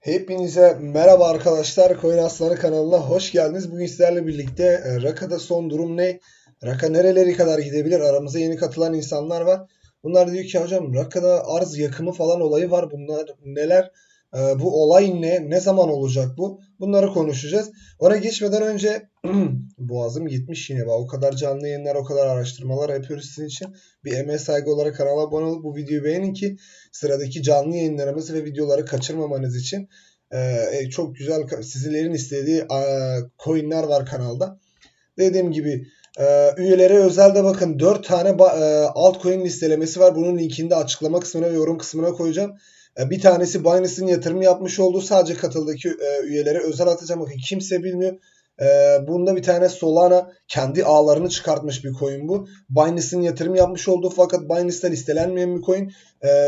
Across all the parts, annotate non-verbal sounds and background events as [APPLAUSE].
Hepinize merhaba arkadaşlar. Coin Aslanı kanalına hoş geldiniz. Bugün sizlerle birlikte e, Raka'da son durum ne? Raka nereleri kadar gidebilir? Aramıza yeni katılan insanlar var. Bunlar diyor ki hocam Raka'da arz yakımı falan olayı var. Bunlar neler? E, bu olay ne? Ne zaman olacak bu? Bunları konuşacağız. Ona geçmeden önce [CLEARS THROAT] boğazım gitmiş yine. Bak, o kadar canlı yayınlar, o kadar araştırmalar yapıyoruz sizin için. Bir emeğe saygı olarak kanala abone olup bu videoyu beğenin ki sıradaki canlı yayınlarımız ve videoları kaçırmamanız için ee, çok güzel sizlerin istediği e, coinler var kanalda. Dediğim gibi e, üyelere özelde bakın 4 tane e, altcoin listelemesi var. Bunun linkini de açıklama kısmına ve yorum kısmına koyacağım. E, bir tanesi Binance'in yatırım yapmış olduğu sadece katıldaki e, üyelere özel atacağım. Bakın kimse bilmiyor. Ee, bunda bir tane Solana kendi ağlarını çıkartmış bir coin bu. Binance'in yatırım yapmış olduğu fakat Binance'den istelenmeyen bir coin.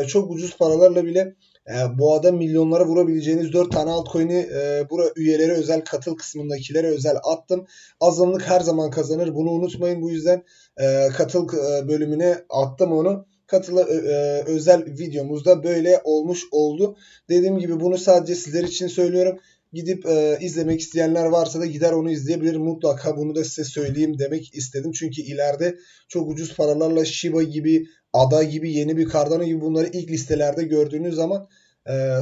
Çok ucuz paralarla bile e, boğada milyonlara vurabileceğiniz 4 tane altcoin'i e, bura üyelere özel katıl kısmındakilere özel attım. Azınlık her zaman kazanır. Bunu unutmayın. Bu yüzden e, katıl e, bölümüne attım onu katılı e, özel videomuzda böyle olmuş oldu. Dediğim gibi bunu sadece sizler için söylüyorum gidip e, izlemek isteyenler varsa da gider onu izleyebilir. Mutlaka bunu da size söyleyeyim demek istedim. Çünkü ileride çok ucuz paralarla Shiba gibi, Ada gibi, yeni bir Cardano gibi bunları ilk listelerde gördüğünüz zaman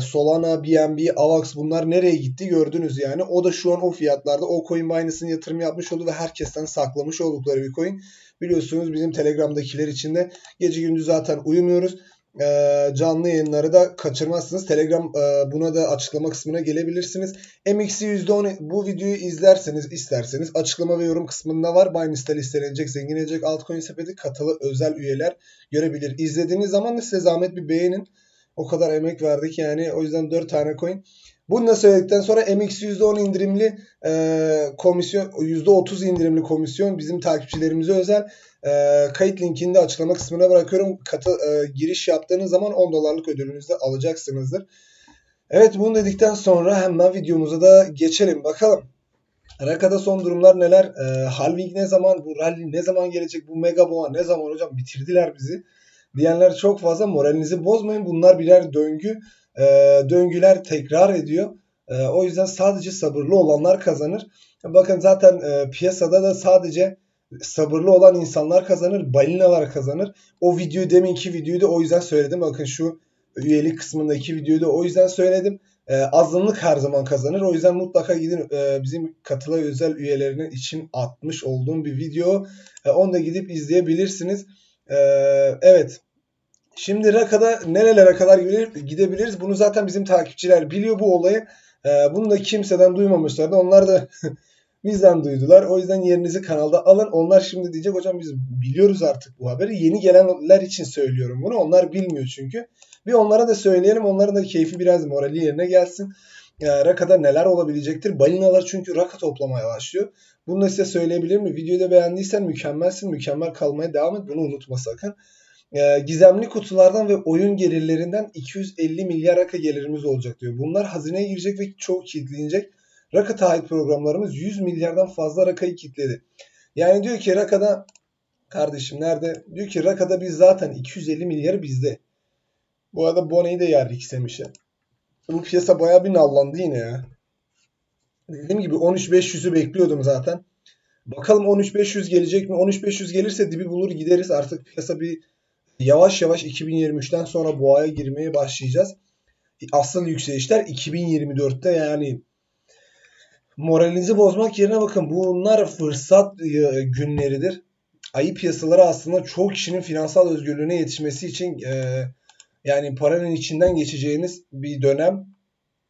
Solana, BNB, AVAX bunlar nereye gitti gördünüz yani. O da şu an o fiyatlarda o coin Binance'ın yatırım yapmış oldu ve herkesten saklamış oldukları bir coin. Biliyorsunuz bizim Telegram'dakiler için de gece gündüz zaten uyumuyoruz e, canlı yayınları da kaçırmazsınız. Telegram e, buna da açıklama kısmına gelebilirsiniz. MX'i %10 bu videoyu izlerseniz isterseniz açıklama ve yorum kısmında var. Binance'da listelenecek, zenginlecek altcoin sepeti katılı özel üyeler görebilir. İzlediğiniz zaman da size zahmet bir beğenin. O kadar emek verdik yani. O yüzden 4 tane coin. Bunu da söyledikten sonra MX %10 indirimli e, komisyon, %30 indirimli komisyon bizim takipçilerimize özel. E, kayıt linkini de açıklama kısmına bırakıyorum. Katı, e, giriş yaptığınız zaman 10 dolarlık ödülünüzü de alacaksınızdır. Evet bunu dedikten sonra hemen videomuza da geçelim. Bakalım. Raka'da son durumlar neler? E, halving ne zaman? Bu rally ne zaman gelecek? Bu mega boğa ne zaman hocam? Bitirdiler bizi. Diyenler çok fazla. Moralinizi bozmayın. Bunlar birer döngü. E, döngüler tekrar ediyor. E, o yüzden sadece sabırlı olanlar kazanır. Bakın zaten e, piyasada da sadece sabırlı olan insanlar kazanır, balinalar kazanır. O videoyu deminki videoyu da o yüzden söyledim. Bakın şu üyelik kısmındaki videoyu da o yüzden söyledim. E, azınlık her zaman kazanır. O yüzden mutlaka gidin e, bizim katıla özel üyelerinin için atmış olduğum bir video. E, onu da gidip izleyebilirsiniz. E, evet. Şimdi Raka'da nerelere kadar gidebiliriz? Bunu zaten bizim takipçiler biliyor bu olayı. E, bunu da kimseden duymamışlardı. Onlar da [LAUGHS] bizden duydular. O yüzden yerinizi kanalda alın. Onlar şimdi diyecek hocam biz biliyoruz artık bu haberi. Yeni gelenler için söylüyorum bunu. Onlar bilmiyor çünkü. Bir onlara da söyleyelim. Onların da keyfi biraz morali yerine gelsin. Ya, Raka'da neler olabilecektir? Balinalar çünkü raka toplamaya başlıyor. Bunu da size söyleyebilirim? Videoyu da beğendiysen mükemmelsin. Mükemmel kalmaya devam et. Bunu unutma sakın. E, gizemli kutulardan ve oyun gelirlerinden 250 milyar raka gelirimiz olacak diyor. Bunlar hazineye girecek ve çok kilitlenecek. Raka taahhüt programlarımız 100 milyardan fazla rakayı kitledi. Yani diyor ki Raka'da kardeşim nerede? Diyor ki Raka'da biz zaten 250 milyarı bizde. Bu arada Bonnie'yi de yerdik istemişler. Bu piyasa baya bir nallandı yine ya. Dediğim gibi 13.500'ü bekliyordum zaten. Bakalım 13.500 gelecek mi? 13.500 gelirse dibi bulur gideriz. Artık piyasa bir yavaş yavaş 2023'ten sonra boğaya girmeye başlayacağız. Asıl yükselişler 2024'te yani moralinizi bozmak yerine bakın bunlar fırsat e, günleridir. Ayı piyasaları aslında çok kişinin finansal özgürlüğüne yetişmesi için e, yani paranın içinden geçeceğiniz bir dönem.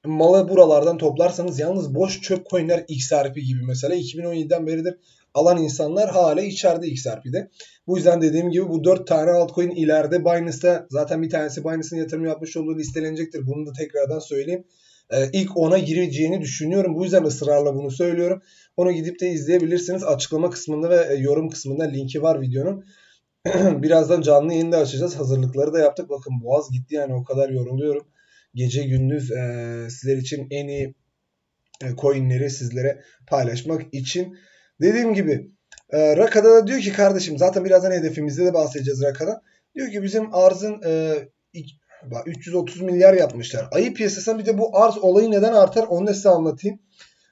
Malı buralardan toplarsanız yalnız boş çöp coinler XRP gibi mesela 2017'den beridir alan insanlar hala içeride XRP'de. Bu yüzden dediğim gibi bu 4 tane altcoin ileride Binance'da zaten bir tanesi Binance'ın yatırım yapmış olduğu listelenecektir. Bunu da tekrardan söyleyeyim. Ee, ilk ona gireceğini düşünüyorum. Bu yüzden ısrarla bunu söylüyorum. Onu gidip de izleyebilirsiniz. Açıklama kısmında ve e, yorum kısmında linki var videonun. [CLEARS THROAT] Birazdan canlı yayında açacağız. Hazırlıkları da yaptık. Bakın boğaz gitti yani o kadar yoruluyorum. Gece gündüz e, sizler için en iyi e, coinleri sizlere paylaşmak için. Dediğim gibi e, Raka'da da diyor ki kardeşim zaten birazdan hedefimizde de bahsedeceğiz Raka'da. Diyor ki bizim arzın e, Bak 330 milyar yapmışlar. Ayı piyasasında bir de bu arz olayı neden artar onu da size anlatayım.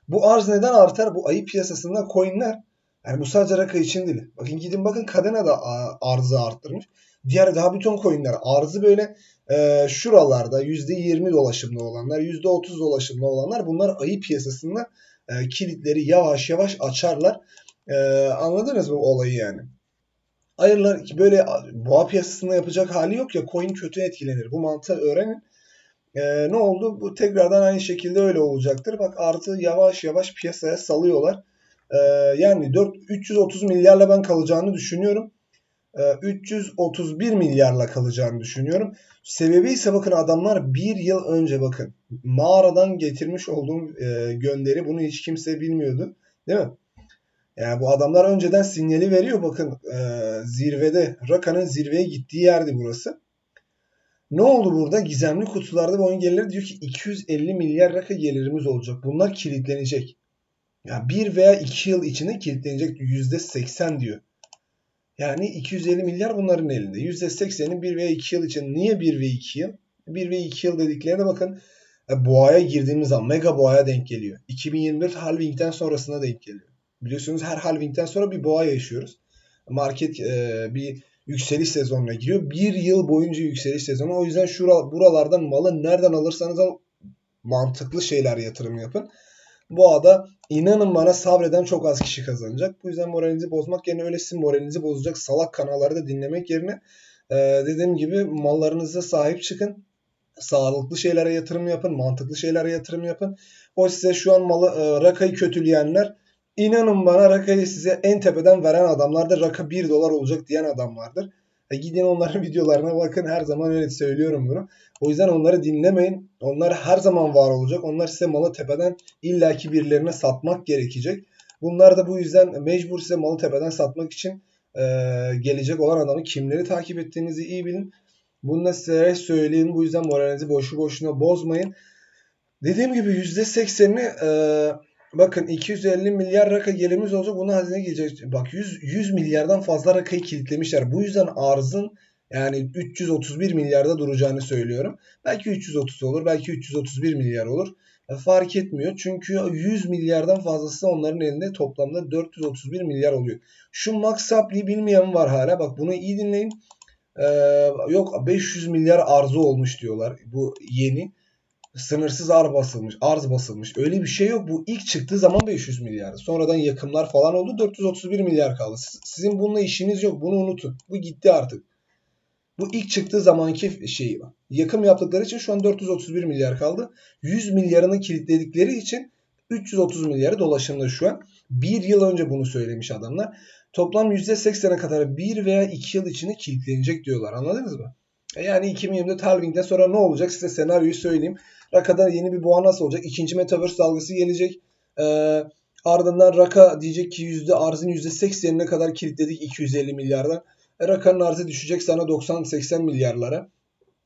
Bu arz neden artar? Bu ayı piyasasında coinler yani bu sadece Raka için değil. Bakın gidin bakın Kadena da arzı arttırmış. Diğer daha bütün coinler arzı böyle e, şuralarda %20 dolaşımda olanlar, %30 dolaşımda olanlar bunlar ayı piyasasında e, kilitleri yavaş yavaş açarlar. E, anladınız mı olayı yani? Ayırlar böyle boğa piyasasında yapacak hali yok ya coin kötü etkilenir. Bu mantığı öğrenin. Ee, ne oldu? Bu tekrardan aynı şekilde öyle olacaktır. Bak artı yavaş yavaş piyasaya salıyorlar. Ee, yani 4 330 milyarla ben kalacağını düşünüyorum. Ee, 331 milyarla kalacağını düşünüyorum. Sebebi ise bakın adamlar bir yıl önce bakın mağaradan getirmiş olduğum e, gönderi bunu hiç kimse bilmiyordu. Değil mi? Yani bu adamlar önceden sinyali veriyor. Bakın e, zirvede, Raka'nın zirveye gittiği yerdi burası. Ne oldu burada? Gizemli kutularda bu oyun gelirleri diyor ki 250 milyar Raka gelirimiz olacak. Bunlar kilitlenecek. Ya yani bir veya iki yıl içinde kilitlenecek %80 diyor. Yani 250 milyar bunların elinde. %80'i 1 veya 2 yıl için. Niye 1 ve 2 yıl? 1 ve 2 yıl dediklerine bakın. Boğaya girdiğimiz zaman mega boğaya denk geliyor. 2024 halvingden sonrasına denk geliyor. Biliyorsunuz her halvingden sonra bir boğa yaşıyoruz. Market e, bir yükseliş sezonuna giriyor. Bir yıl boyunca yükseliş sezonu. O yüzden şura, buralardan malı nereden alırsanız al mantıklı şeyler yatırım yapın. Bu ada inanın bana sabreden çok az kişi kazanacak. Bu yüzden moralinizi bozmak yerine öyle sizin moralinizi bozacak salak kanalları da dinlemek yerine e, dediğim gibi mallarınıza sahip çıkın. Sağlıklı şeylere yatırım yapın. Mantıklı şeylere yatırım yapın. O size şu an malı e, rakayı kötüleyenler İnanın bana rakayı size en tepeden veren adamlardır. Raka 1 dolar olacak diyen adamlardır. E gidin onların [LAUGHS] videolarına bakın. Her zaman öyle söylüyorum bunu. O yüzden onları dinlemeyin. Onlar her zaman var olacak. Onlar size malı tepeden illaki birilerine satmak gerekecek. Bunlar da bu yüzden mecbur size malı tepeden satmak için e, gelecek olan adamı kimleri takip ettiğinizi iyi bilin. Bunu da size söyleyeyim. Bu yüzden moralinizi boşu boşuna bozmayın. Dediğim gibi %80'ini e, Bakın 250 milyar raka gelimiz olacak. Buna hazine gelecek. Bak 100, 100 milyardan fazla rakayı kilitlemişler. Bu yüzden arzın yani 331 milyarda duracağını söylüyorum. Belki 330 olur. Belki 331 milyar olur. E, fark etmiyor. Çünkü 100 milyardan fazlası onların elinde toplamda 431 milyar oluyor. Şu Max Supply'i bilmeyen var hala. Bak bunu iyi dinleyin. Ee, yok 500 milyar arzu olmuş diyorlar. Bu yeni sınırsız arz basılmış, arz basılmış. Öyle bir şey yok. Bu ilk çıktığı zaman 500 milyardı. Sonradan yakımlar falan oldu. 431 milyar kaldı. Sizin bununla işiniz yok. Bunu unutun. Bu gitti artık. Bu ilk çıktığı zamanki şeyi var. Yakım yaptıkları için şu an 431 milyar kaldı. 100 milyarını kilitledikleri için 330 milyarı dolaşımda şu an. Bir yıl önce bunu söylemiş adamlar. Toplam %80'e kadar bir veya iki yıl içinde kilitlenecek diyorlar. Anladınız mı? E yani 2024 halvingden sonra ne olacak size senaryoyu söyleyeyim. Raka'da yeni bir boğa nasıl olacak? İkinci Metaverse dalgası gelecek. Ee, ardından Raka diyecek ki yüzde arzın %80'ine kadar kilitledik 250 milyardan. E, Raka'nın arzı düşecek sana 90-80 milyarlara.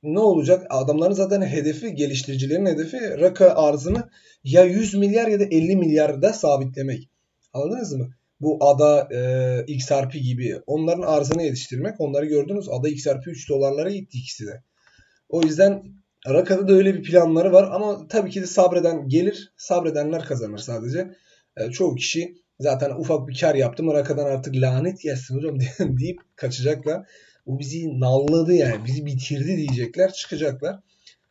Ne olacak? Adamların zaten hedefi, geliştiricilerin hedefi Raka arzını ya 100 milyar ya da 50 milyarda sabitlemek. Anladınız mı? Bu ada e, XRP gibi onların arzını yetiştirmek. Onları gördünüz. Ada XRP 3 dolarlara gitti ikisi de. O yüzden Raka'da da öyle bir planları var ama tabii ki de sabreden gelir. Sabredenler kazanır sadece. E, çoğu kişi zaten ufak bir kar yaptım. Raka'dan artık lanet gelsin hocam [LAUGHS] deyip kaçacaklar. Bu bizi nalladı yani. Bizi bitirdi diyecekler. Çıkacaklar.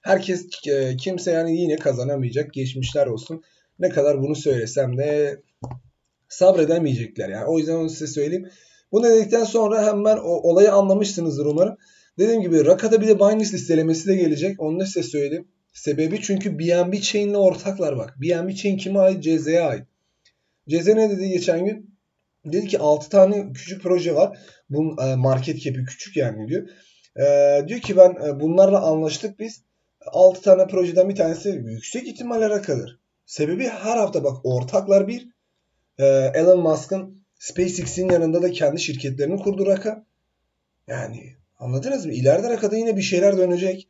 Herkes e, kimse yani yine kazanamayacak. Geçmişler olsun. Ne kadar bunu söylesem de sabredemeyecekler yani. O yüzden onu size söyleyeyim. Bunu dedikten sonra hemen o olayı anlamışsınızdır umarım. Dediğim gibi Raka'da bir de Binance listelemesi de gelecek. Onu da size söyleyeyim. Sebebi çünkü BNB Chain ile ortaklar bak. BNB Chain kime ait? CZ'ye ait. CZ ne dedi geçen gün? Dedi ki 6 tane küçük proje var. Bunun e, market cap'i küçük yani diyor. Ee, diyor ki ben e, bunlarla anlaştık biz. 6 tane projeden bir tanesi yüksek ihtimalle Raka'dır. Sebebi her hafta bak ortaklar bir. E, Elon Musk'ın SpaceX'in yanında da kendi şirketlerini kurdu Raka. Yani Anladınız mı? İleride arkada yine bir şeyler dönecek.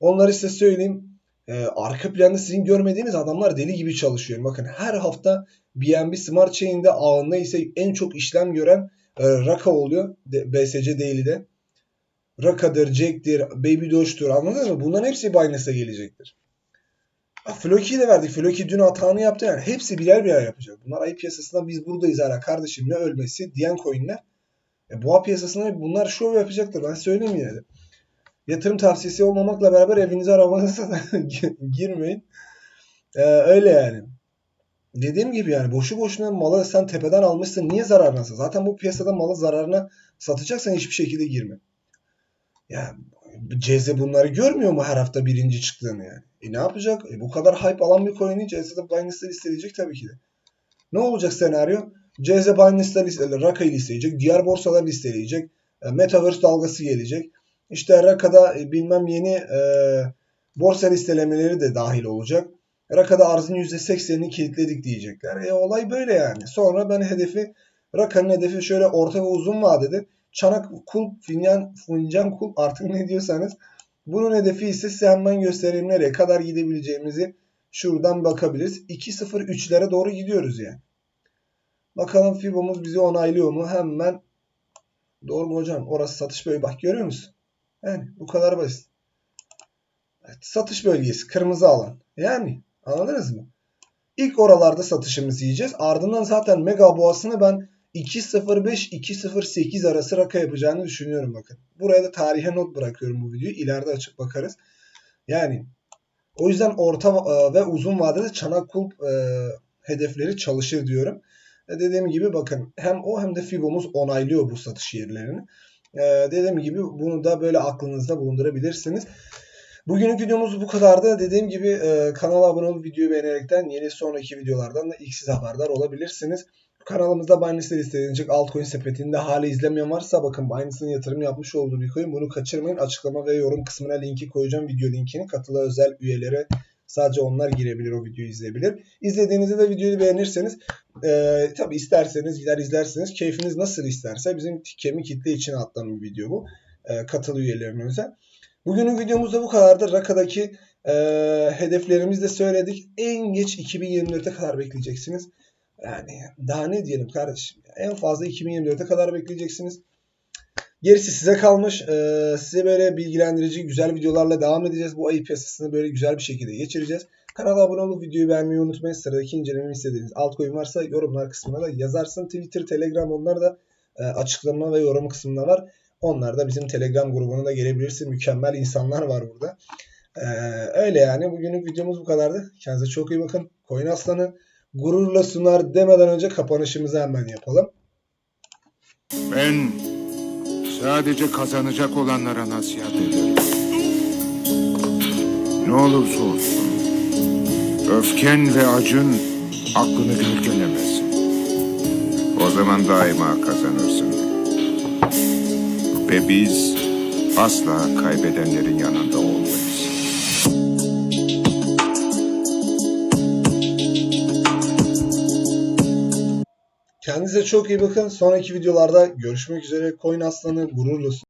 Onları size söyleyeyim. Ee, arka planda sizin görmediğiniz adamlar deli gibi çalışıyor. Bakın her hafta BNB Smart Chain'de ağında ise en çok işlem gören e, Raka oluyor. BSC Daily'de. Raka'dır, Jack'tir, Baby Doge'dur anladınız mı? Bunların hepsi Binance'a gelecektir. Floki'yi de verdik. Floki dün hatanı yaptı yani. Hepsi birer birer yapacak. Bunlar ayı piyasasında biz buradayız hala kardeşim ne ölmesi diyen coinler. E, boğa piyasasında bunlar şov yapacaktır. Ben söyleyeyim yine de. Yatırım tavsiyesi olmamakla beraber evinize arabanıza da [LAUGHS] girmeyin. E, öyle yani. Dediğim gibi yani boşu boşuna malı sen tepeden almışsın. Niye zararına? Zaten bu piyasada malı zararına satacaksan hiçbir şekilde girme. Ya CZ bunları görmüyor mu her hafta birinci çıktığını yani? E ne yapacak? E bu kadar hype alan bir coin'i CZ'de Binance'da listeleyecek tabii ki de. Ne olacak senaryo? CZ Binance'da listeleyecek, Raka'yı listeleyecek, diğer borsalar listeleyecek, e, Metaverse dalgası gelecek. İşte Raka'da e, bilmem yeni e, borsa listelemeleri de dahil olacak. Raka'da arzın %80'ini kilitledik diyecekler. E olay böyle yani. Sonra ben hedefi, Raka'nın hedefi şöyle orta ve uzun vadede çanak kulp, fincan, fincan kulp artık ne diyorsanız bunun hedefi ise size hemen göstereyim nereye kadar gidebileceğimizi şuradan bakabiliriz. 2.03'lere doğru gidiyoruz yani. Bakalım Fibo'muz bizi onaylıyor mu? Hemen doğru mu hocam? Orası satış bölgesi. Bak görüyor musun? Yani bu kadar basit. Evet, satış bölgesi. Kırmızı alan. Yani anladınız mı? İlk oralarda satışımızı yiyeceğiz. Ardından zaten mega boğasını ben 2.05-2.08 arası raka yapacağını düşünüyorum bakın. Buraya da tarihe not bırakıyorum bu videoyu. İleride açıp bakarız. Yani o yüzden orta e, ve uzun vadede çanak kulp e, hedefleri çalışır diyorum. E, dediğim gibi bakın hem o hem de Fibo'muz onaylıyor bu satış yerlerini. E, dediğim gibi bunu da böyle aklınızda bulundurabilirsiniz. Bugünlük videomuz bu kadardı. Dediğim gibi e, kanala abone olup videoyu beğenerekten yeni sonraki videolardan da ilk siz haberdar olabilirsiniz. Kanalımızda Binance'de listeleninecek altcoin sepetinde hala izlemeyen varsa bakın Binance'ın yatırım yapmış olduğu bir coin. Bunu kaçırmayın. Açıklama ve yorum kısmına linki koyacağım. Video linkini katıla özel üyelere sadece onlar girebilir o videoyu izleyebilir. İzlediğinizde de videoyu beğenirseniz e, tabi isterseniz gider izlersiniz. Keyfiniz nasıl isterse bizim kemik kitle için attığım bir video bu. E, katıl üyelerine özel. Bugünün videomuzda bu kadardı. Raka'daki e, hedeflerimizi de söyledik. En geç 2024'e kadar bekleyeceksiniz. Yani daha ne diyelim kardeşim. En fazla 2024'e kadar bekleyeceksiniz. Gerisi size kalmış. Ee, size böyle bilgilendirici güzel videolarla devam edeceğiz. Bu ayı piyasasını böyle güzel bir şekilde geçireceğiz. Kanala abone olup videoyu beğenmeyi unutmayın. Sıradaki incelememi istediğiniz altcoin varsa yorumlar kısmına da yazarsın. Twitter, Telegram onlar da e, açıklama ve yorum kısmında var. Onlar da bizim Telegram grubuna da gelebilirsin. Mükemmel insanlar var burada. Ee, öyle yani. Bugünlük videomuz bu kadardı. Kendinize çok iyi bakın. Coin Aslanı gururla sunar demeden önce kapanışımızı hemen yapalım. Ben sadece kazanacak olanlara nasihat ederim. Ne olursa olsun, öfken ve acın aklını gölgelemesin. O zaman daima kazanırsın. Ve biz asla kaybedenlerin yanında olmayız. Kendinize çok iyi bakın. Sonraki videolarda görüşmek üzere. Coin Aslanı gururla sunar.